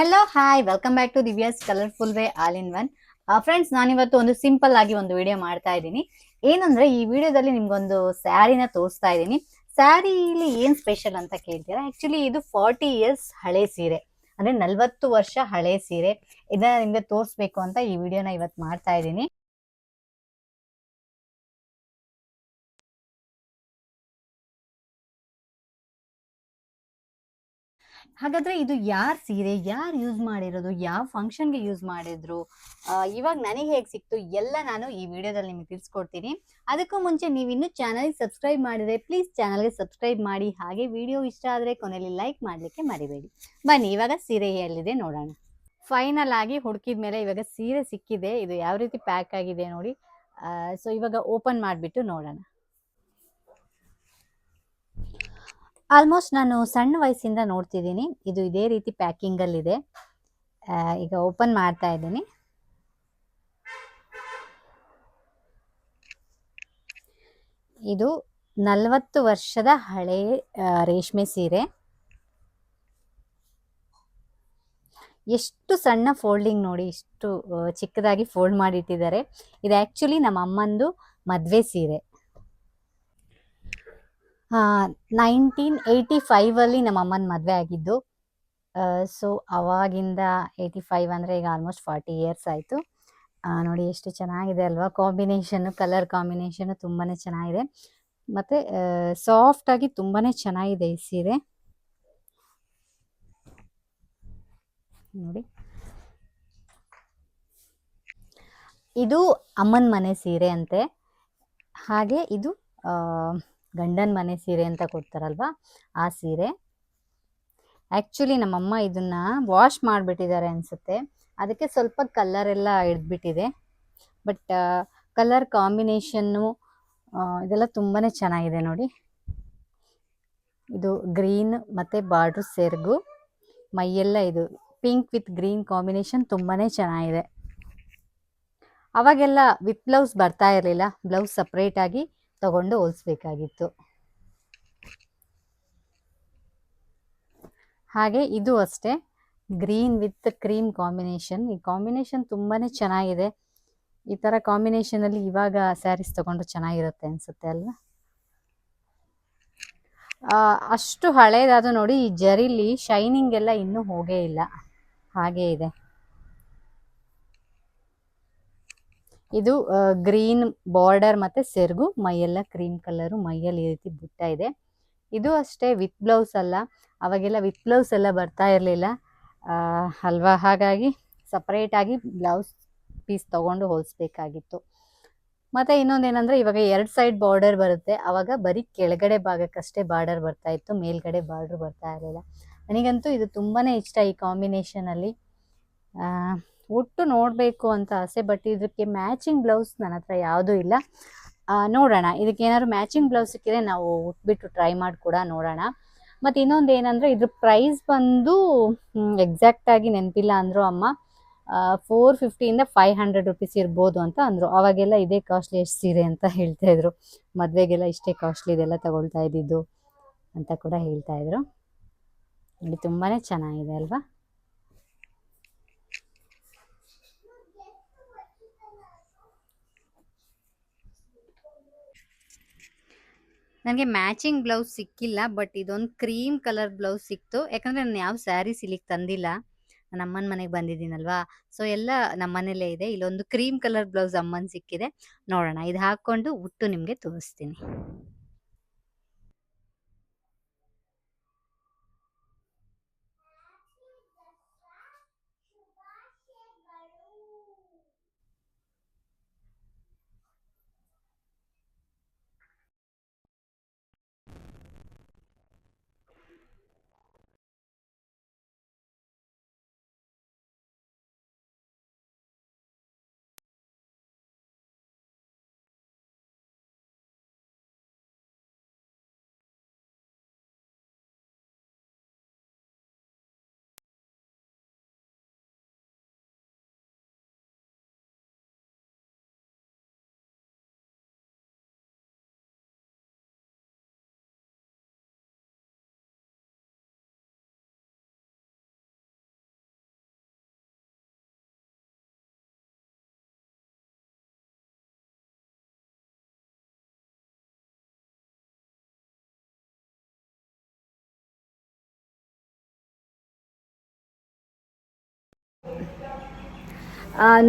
Hello hi welcome back to Divya's colourful way all in one friends ನಾನಿವತ್ತು ಒಂದು simple ಆಗಿ ಒಂದು video ಮಾಡ್ತಾ ಇದ್ದೀನಿ. ಏನಂದ್ರೆ, ಈ ವಿಡಿಯೋದಲ್ಲಿ ನಿಮ್ಗೊಂದು ಸ್ಯಾರಿನ ತೋರಿಸ್ತಾ ಇದ್ದೀನಿ. ಸ್ಯಾರಿಲಿ ಏನ್ ಸ್ಪೆಷಲ್ ಅಂತ ಕೇಳ್ತೀರಾ? ಆಕ್ಚುಲಿ ಇದು ಫಾರ್ಟಿ ಇಯರ್ಸ್ ಹಳೆ ಸೀರೆ. ಅಂದ್ರೆ ನಲ್ವತ್ತು ವರ್ಷ ಹಳೆ ಸೀರೆ. ಇದನ್ನ ನಿಮ್ಗೆ ತೋರಿಸ್ಬೇಕು ಅಂತ ಈ ವಿಡಿಯೋನ ಇವತ್ತು ಮಾಡ್ತಾ ಇದ್ದೀನಿ. ಹಾಗಾದ್ರೆ ಇದು ಯಾರ್ ಸೀರೆ, ಯಾರು ಯೂಸ್ ಮಾಡಿರೋದು, ಯಾವ ಫಂಕ್ಷನ್ಗೆ ಯೂಸ್ ಮಾಡಿದ್ರು? ಇವಾಗ ನನಗೆ ಹೇಗೆ ಸಿಕ್ತು ಎಲ್ಲ ನಾನು ಈ ವಿಡಿಯೋದಲ್ಲಿ ನಿಮಗೆ ತಿಳಿಸ್ಕೊಡ್ತೀನಿ. ಅದಕ್ಕೂ ಮುಂಚೆ ನೀವು ಇನ್ನೂ ಚಾನಲ್ಗೆ ಸಬ್ಸ್ಕ್ರೈಬ್ ಮಾಡಿದ್ರೆ ಪ್ಲೀಸ್ ಚಾನಲ್ಗೆ ಸಬ್ಸ್ಕ್ರೈಬ್ ಮಾಡಿ. ಹಾಗೆ ವಿಡಿಯೋ ಇಷ್ಟ ಆದರೆ ಕೊನೆಯಲ್ಲಿ ಲೈಕ್ ಮಾಡಲಿಕ್ಕೆ ಮರಿಬೇಡಿ. ಬನ್ನಿ, ಇವಾಗ ಸೀರೆ ಎಲ್ಲಿದೆ ನೋಡೋಣ. ಫೈನಲ್ ಆಗಿ ಹುಡುಕಿದ ಮೇಲೆ ಇವಾಗ ಸೀರೆ ಸಿಕ್ಕಿದೆ. ಇದು ಯಾವ ರೀತಿ ಪ್ಯಾಕ್ ಆಗಿದೆ ನೋಡಿ. ಸೊ ಇವಾಗ ಓಪನ್ ಮಾಡಿಬಿಟ್ಟು ನೋಡೋಣ. ಆಲ್ಮೋಸ್ಟ್ ನಾನು ಸಣ್ಣ ವಯಸ್ಸಿಂದ ನೋಡ್ತಿದ್ದೀನಿ. ಇದು ಇದೇ ರೀತಿ ಪ್ಯಾಕಿಂಗ್ ಅಲ್ಲಿ ಇದೆ ಈಗ ಓಪನ್ ಮಾಡ್ತಾ ಇದ್ದೀನಿ. ಇದು ನಲವತ್ತು ವರ್ಷದ ಹಳೆ ರೇಷ್ಮೆ ಸೀರೆ. ಎಷ್ಟು ಸಣ್ಣ ಫೋಲ್ಡಿಂಗ್ ನೋಡಿ, ಇಷ್ಟು ಚಿಕ್ಕದಾಗಿ ಫೋಲ್ಡ್ ಮಾಡಿಟ್ಟಿದ್ದಾರೆ. ಇದು ಆಕ್ಚುಲಿ ನಮ್ಮ ಅಮ್ಮಂದು ಮದುವೆ ಸೀರೆ. ನೈನ್ಟೀನ್ ಏಯ್ಟಿ ಫೈವಲ್ಲಿ ನಮ್ಮ ಅಮ್ಮನ ಮದುವೆ ಆಗಿದ್ದು. ಸೊ ಅವಾಗಿಂದ ಏಯ್ಟಿ ಫೈವ್ ಅಂದರೆ ಈಗ ಆಲ್ಮೋಸ್ಟ್ ಫಾರ್ಟಿ ಇಯರ್ಸ್ ಆಯಿತು. ನೋಡಿ ಎಷ್ಟು ಚೆನ್ನಾಗಿದೆ ಅಲ್ವಾ? ಕಾಂಬಿನೇಷನ್ನು ಕಲರ್ ಕಾಂಬಿನೇಷನ್ನು ತುಂಬಾ ಚೆನ್ನಾಗಿದೆ. ಮತ್ತು ಸಾಫ್ಟಾಗಿ ತುಂಬಾ ಚೆನ್ನಾಗಿದೆ ಈ ಸೀರೆ. ನೋಡಿ. ಇದು ಅಮ್ಮನ ಮನೆ ಸೀರೆ ಅಂತೆ. ಹಾಗೆ ಇದು ಗಂಡನ ಮನೆ ಸೀರೆ ಅಂತ ಕೊಡ್ತಾರಲ್ವಾ? ಆ ಸೀರೆ. ಆ್ಯಕ್ಚುಲಿ ನಮ್ಮಮ್ಮ ಇದನ್ನ ವಾಶ್ ಮಾಡಿಬಿಟ್ಟಿದ್ದಾರೆ ಅನಿಸುತ್ತೆ. ಅದಕ್ಕೆ ಸ್ವಲ್ಪ ಕಲರ್ ಎಲ್ಲ ಹಿಡ್ದ್ಬಿಟ್ಟಿದೆ. ಬಟ್ ಕಲರ್ ಕಾಂಬಿನೇಷನ್ನು ಇದೆಲ್ಲ ತುಂಬಾ ಚೆನ್ನಾಗಿದೆ ನೋಡಿ. ಇದು ಗ್ರೀನ್ ಮತ್ತು ಬಾರ್ಡ್ರ್ ಸೆರ್ಗು. ಮೈಯೆಲ್ಲ ಇದು ಪಿಂಕ್ ವಿತ್ ಗ್ರೀನ್ ಕಾಂಬಿನೇಷನ್ ತುಂಬಾ ಚೆನ್ನಾಗಿದೆ. ಅವಾಗೆಲ್ಲ ವಿತ್ ಬ್ಲೌಸ್ ಬರ್ತಾ ಇರಲಿಲ್ಲ. ಬ್ಲೌಸ್ ಸಪ್ರೇಟಾಗಿ ತಗೊಂಡು ಹೋಲಿಸ್ಬೇಕಾಗಿತ್ತು ಹಾಗೆ ಇದು ಅಷ್ಟೇ. Green with cream combination. ಈ ಕಾಂಬಿನೇಷನ್ ತುಂಬಾ ಚೆನ್ನಾಗಿದೆ. ಈ ಥರ ಕಾಂಬಿನೇಷನಲ್ಲಿ ಇವಾಗ ಸ್ಯಾರೀಸ್ ತಗೊಂಡು ಚೆನ್ನಾಗಿರುತ್ತೆ ಅನಿಸುತ್ತೆ ಅಲ್ಲ ಅಷ್ಟು ಹಳೇದಾದ ನೋಡಿ, ಈ ಜರಿಲಿ ಶೈನಿಂಗ್ ಎಲ್ಲ ಇನ್ನೂ ಹೋಗೇ ಇಲ್ಲ. ಹಾಗೇ ಇದೆ. ಇದು ಗ್ರೀನ್ ಬಾರ್ಡರ್ ಮತ್ತೆ ಸೆರಗು, ಮೈಯೆಲ್ಲ ಕ್ರೀಮ್ ಕಲರು, ಮೈಯಲ್ಲಿ ಈ ರೀತಿ ಬುಟ್ಟ ಇದೆ. ಇದು ಅಷ್ಟೇ, ವಿತ್ ಬ್ಲೌಸ್ ಅಲ್ಲ. ಅವಾಗೆಲ್ಲ ವಿತ್ ಬ್ಲೌಸ್ ಎಲ್ಲ ಬರ್ತಾ ಇರಲಿಲ್ಲ. ಅಲ್ವಾ? ಹಾಗಾಗಿ ಸಪ್ರೇಟಾಗಿ ಬ್ಲೌಸ್ ಪೀಸ್ ತಗೊಂಡು ಹೋಲಿಸ್ಬೇಕಾಗಿತ್ತು. ಮತ್ತೆ ಇನ್ನೊಂದೇನಂದ್ರೆ ಇವಾಗ ಎರಡು ಸೈಡ್ ಬಾರ್ಡರ್ ಬರುತ್ತೆ. ಅವಾಗ ಬರೀ ಕೆಳಗಡೆ ಭಾಗಕ್ಕಷ್ಟೇ ಬಾರ್ಡರ್ ಬರ್ತಾ ಇತ್ತು. ಮೇಲ್ಗಡೆ ಬಾರ್ಡರ್ ಬರ್ತಾ ಇರಲಿಲ್ಲ. ನನಗಂತೂ ಇದು ತುಂಬಾನೇ ಇಷ್ಟ ಈ ಕಾಂಬಿನೇಷನಲ್ಲಿ ಒಟ್ಟು ನೋಡಬೇಕು ಅಂತ ಆಸೆ, ಬಟ್ ಇದಕ್ಕೆ ಮ್ಯಾಚಿಂಗ್ ಬ್ಲೌಸ್ ನನ್ನ ಹತ್ರ ಯಾವುದೂ ಇಲ್ಲ. ನೋಡೋಣ. ಇದಕ್ಕೆ ಏನಾದ್ರು ಮ್ಯಾಚಿಂಗ್ ಬ್ಲೌಸ್ ಸಿಕ್ಕಿದ್ರೆ ನಾವು ಉಟ್ಬಿಟ್ಟು ಟ್ರೈ ಮಾಡಿ ಕೂಡ ನೋಡೋಣ. ಮತ್ತು ಇನ್ನೊಂದು ಏನಂದರೆ, ಇದ್ರ ಪ್ರೈಸ್ ಬಂದು ಎಕ್ಸಾಕ್ಟ್ ಆಗಿ ನೆನಪಿಲ್ಲ ಅಂದರು ಅಮ್ಮ. ಫೋರ್ ಫಿಫ್ಟಿಯಿಂದ ಫೈವ್ ಹಂಡ್ರೆಡ್ ರುಪೀಸ್ ಇರ್ಬೋದು ಅಂತ ಅಂದರು. ಅವಾಗೆಲ್ಲ ಇದೇ ಕಾಸ್ಟ್ಲಿ ಎಷ್ಟು ಸೀರೆ ಅಂತ ಹೇಳ್ತಾ ಇದ್ರು. ಮದುವೆಗೆಲ್ಲ ಇಷ್ಟೇ ಕಾಸ್ಟ್ಲಿ ಇದೆಲ್ಲ ತಗೊಳ್ತಾ ಇದ್ದಿದ್ದು ಅಂತ ಕೂಡ ಹೇಳ್ತಾ ಇದ್ರು. ಇಲ್ಲಿ ತುಂಬಾ ಚೆನ್ನಾಗಿದೆ ಅಲ್ವಾ? ನನಗೆ ಮ್ಯಾಚಿಂಗ್ ಬ್ಲೌಸ್ ಸಿಕ್ಕಿಲ್ಲ ಬಟ್ ಇದೊಂದು ಕ್ರೀಮ್ ಕಲರ್ ಬ್ಲೌಸ್ ಸಿಕ್ತು. ಯಾಕಂದ್ರೆ ನಾನು ಯಾವ ಸ್ಯಾರೀಸ್ ಇಲ್ಲಿಗೆ ತಂದಿಲ್ಲ. ನನ್ನ ಅಮ್ಮನ ಮನೆಗೆ ಬಂದಿದ್ದೀನಲ್ವಾ? ಸೊ ಎಲ್ಲ ನಮ್ಮ ಮನೇಲೇ ಇದೆ. ಇಲ್ಲೊಂದು ಕ್ರೀಮ್ ಕಲರ್ ಬ್ಲೌಸ್ ಅಮ್ಮನ ಸಿಕ್ಕಿದೆ. ನೋಡೋಣ, ಇದು ಹಾಕ್ಕೊಂಡು ಉಟ್ಟು ನಿಮಗೆ ತೋರಿಸ್ತೀನಿ.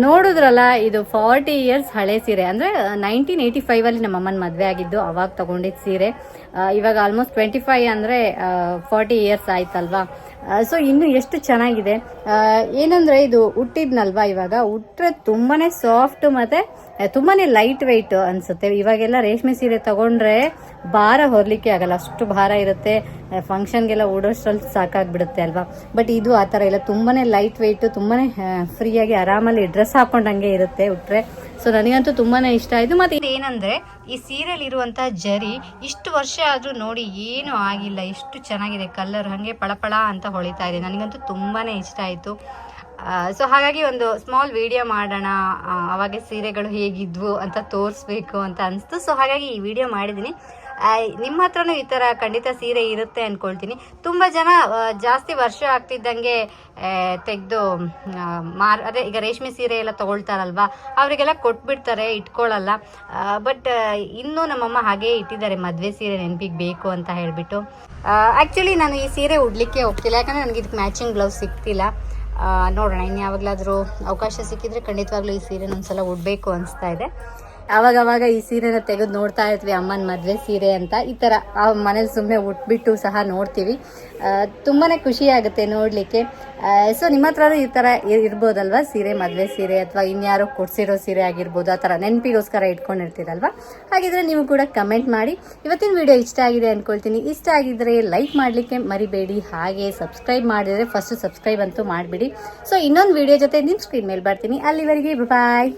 ನೋಡಿದ್ರಲ್ಲ, ಇದು ಫಾರ್ಟಿ ಇಯರ್ಸ್ ಹಳೆ ಸೀರೆ. ಅಂದರೆ ನೈನ್ಟೀನ್ ಏಯ್ಟಿ ಫೈವಲ್ಲಿ ನಮ್ಮ ಅಮ್ಮನ ಮದುವೆ ಆಗಿದ್ದು, ಅವಾಗ ತಗೊಂಡಿದ್ದ ಸೀರೆ. ಇವಾಗ ಆಲ್ಮೋಸ್ಟ್ ಟ್ವೆಂಟಿ ಫೈವ್ ಅಂದರೆ ಫಾರ್ಟಿ ಇಯರ್ಸ್ ಆಯ್ತಲ್ವಾ? ಸೊ ಇನ್ನು ಎಷ್ಟು ಚೆನ್ನಾಗಿದೆ? ಏನಂದ್ರೆ ಇದು ಹುಟ್ಟಿದ್ನಲ್ವಾ ಇವಾಗ? ಹುಟ್ಟರೆ ತುಂಬಾನೇ ಸಾಫ್ಟ್ ಮತ್ತೆ ತುಂಬಾನೇ ಲೈಟ್ ವೆಯ್ಟ್ ಅನ್ಸುತ್ತೆ. ಇವಾಗೆಲ್ಲ ರೇಷ್ಮೆ ಸೀರೆ ತಗೊಂಡ್ರೆ ಭಾರ ಹೊರಲಿಕ್ಕೆ ಆಗಲ್ಲ. ಅಷ್ಟು ಭಾರ ಇರುತ್ತೆ. ಫಂಕ್ಷನ್ಗೆಲ್ಲ ಓಡೋಷ್ಟರಲ್ಲಿ ಸಾಕಾಗ್ಬಿಡುತ್ತೆ ಅಲ್ವಾ? ಬಟ್ ಇದು ಆ ಥರ ಇಲ್ಲ. ತುಂಬಾನೇ ಲೈಟ್ ವೆಯ್ಟ್ ತುಂಬಾನೇ ಫ್ರೀಯಾಗಿ ಆರಾಮಲ್ಲಿ ಡ್ರೆಸ್ ಹಾಕೊಂಡಂಗೆ ಇರುತ್ತೆ ಉಟ್ರೆ ಸೊ ನನಗಂತೂ ತುಂಬಾನೇ ಇಷ್ಟ ಆಯ್ತು. ಮತ್ತೆ ಏನಂದ್ರೆ, ಈ ಸೀರೆಯಲ್ಲಿ ಇರುವಂತಹ ಜರಿ ಇಷ್ಟು ವರ್ಷ ಆದ್ರೂ ನೋಡಿ ಏನು ಆಗಿಲ್ಲ. ಎಷ್ಟು ಚೆನ್ನಾಗಿದೆ. ಕಲರ್ ಹಂಗೆ ಪಳಪಳ ಅಂತ ಹೊಳಿತಾ ಇದೆ. ನನಗಂತೂ ತುಂಬಾ ಇಷ್ಟ ಆಯಿತು. ಸೊ ಹಾಗಾಗಿ ಒಂದು ಸ್ಮಾಲ್ ವಿಡಿಯೋ ಮಾಡೋಣ. ಅವಾಗ ಸೀರೆಗಳು ಹೇಗಿದ್ವು ಅಂತ ತೋರಿಸ್ಬೇಕು ಅಂತ ಅನಿಸ್ತು. ಸೊ ಹಾಗಾಗಿ ಈ ವಿಡಿಯೋ ಮಾಡಿದ್ದೀನಿ ನಿಮ್ಮ ಹತ್ರನೂ ಈ ಥರ ಖಂಡಿತ ಸೀರೆ ಇರುತ್ತೆ ಅಂದ್ಕೊಳ್ತೀನಿ ತುಂಬ ಜನ ಜಾಸ್ತಿ ವರ್ಷ ಆಗ್ತಿದ್ದಂಗೆ ತೆಗೆದು ಮಾರ್, ಅದೇ ಈಗ ರೇಷ್ಮೆ ಸೀರೆ ಎಲ್ಲ ತೊಗೊಳ್ತಾರಲ್ವಾ, ಅವರಿಗೆಲ್ಲ ಕೊಟ್ಬಿಡ್ತಾರೆ ಇಟ್ಕೊಳ್ಳಲ್ಲ ಬಟ್ ಇನ್ನೂ ನಮ್ಮಮ್ಮ ಹಾಗೇ ಇಟ್ಟಿದ್ದಾರೆ ಮದುವೆ ಸೀರೆ ನೆನಪಿಗೆ ಬೇಕು ಅಂತ ಹೇಳಿಬಿಟ್ಟು. ಆ್ಯಕ್ಚುಲಿ ನಾನು ಈ ಸೀರೆ ಉಡ್ಲಿಕ್ಕೆ ಹೋಗ್ತಿಲ್ಲ ಯಾಕಂದರೆ ನನಗೆ ಇದಕ್ಕೆ ಮ್ಯಾಚಿಂಗ್ ಬ್ಲೌಸ್ ಸಿಗ್ತಿಲ್ಲ. ನೋಡೋಣ ಇನ್ನು ಯಾವಾಗಲಾದರೂ ಅವಕಾಶ ಸಿಕ್ಕಿದರೆ ಖಂಡಿತವಾಗ್ಲೂ ಈ ಸೀರೆ ಒಂದ್ಸಲ ಉಡಬೇಕು ಅನಿಸ್ತಾ ಇದೆ. ಅವಾಗ ಅವಾಗ ಈ ಸೀರೆನ ತೆಗೆದು ನೋಡ್ತಾ ಇರ್ತೀವಿ, ಅಮ್ಮನ ಮದುವೆ ಸೀರೆ ಅಂತ. ಈ ಥರ ಆ ಮನೇಲಿ ಸುಮ್ಮನೆ ಉಟ್ಬಿಟ್ಟು ಸಹ ನೋಡ್ತೀವಿ. ತುಂಬಾ ಖುಷಿ ಆಗುತ್ತೆ ನೋಡಲಿಕ್ಕೆ. ಸೊ ನಿಮ್ಮ ಹತ್ರ ಈ ಥರ ಇರ್- ಇರ್ಬೋದಲ್ವಾ? ಸೀರೆ ಮದುವೆ ಸೀರೆ ಅಥವಾ ಇನ್ಯಾರೋ ಕೊಡ್ಸಿರೋ ಸೀರೆ ಆಗಿರ್ಬೋದು, ಆ ಥರ ನೆನಪಿಗೋಸ್ಕರ ಇಟ್ಕೊಂಡಿರ್ತೀರಲ್ವಾ? ಹಾಗಿದ್ರೆ ನೀವು ಕೂಡ ಕಮೆಂಟ್ ಮಾಡಿ. ಇವತ್ತಿನ ವಿಡಿಯೋ ಇಷ್ಟ ಆಗಿದೆ ಅಂದ್ಕೊಳ್ತೀನಿ ಇಷ್ಟ ಆಗಿದ್ರೆ ಲೈಕ್ ಮಾಡಲಿಕ್ಕೆ ಮರಿಬೇಡಿ. ಹಾಗೆ ಸಬ್ಸ್ಕ್ರೈಬ್ ಮಾಡಿದರೆ ಫಸ್ಟ್ ಸಬ್ಸ್ಕ್ರೈಬ್ ಅಂತೂ ಮಾಡಿಬಿಡಿ. ಸೊ ಇನ್ನೊಂದು ವಿಡಿಯೋ ಜೊತೆ ನಿಮ್ಮ ಸ್ಕ್ರೀನ್ ಮೇಲೆ ಬರ್ತೀನಿ. ಅಲ್ಲಿವರೆಗೆ ಬಾಯ್